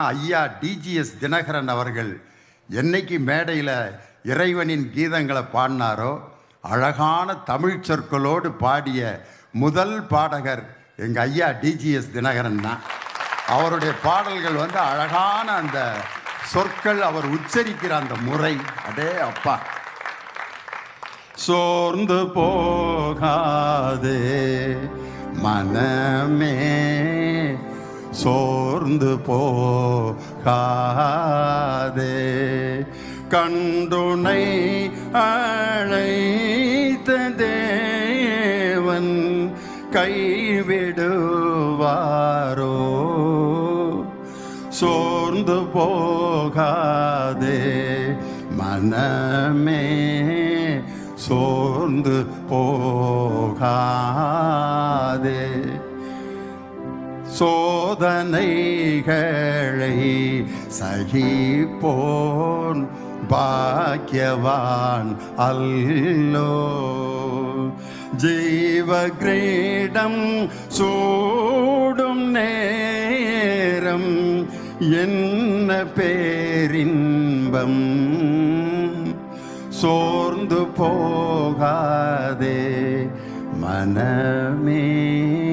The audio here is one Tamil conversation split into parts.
ஐயா டிஜிஎஸ் தினகரன் அவர்கள் என்னைக்கு மேடையில் இறைவனின் கீதங்களை பாடினாரோ அழகான தமிழ் சொற்களோடு பாடிய முதல் பாடகர் எங்கள் ஐயா டிஜிஎஸ் தினகரன் தான். அவருடைய பாடல்கள் வந்து அழகான அந்த சொற்கள் அவர் உச்சரிக்கிற அந்த முறை. அடே அப்பா. சோர்ந்து போகாதே மனமே. சோர்ந்து போகாதே. கண்டுனை அழைத்த தேவன் கைவிடுவாரோ. சோர்ந்து போகாதே. மனமே சோர்ந்து போகாதே. சோதனைகளை சகிப்போன் பாக்கியவான் அல்லோ. ஜீவகிரீடம் சூடும் நேரம் என்ன பேரின்பம்? சோர்ந்து போகாதே மனமே.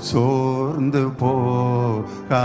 சோர்ந்து போகா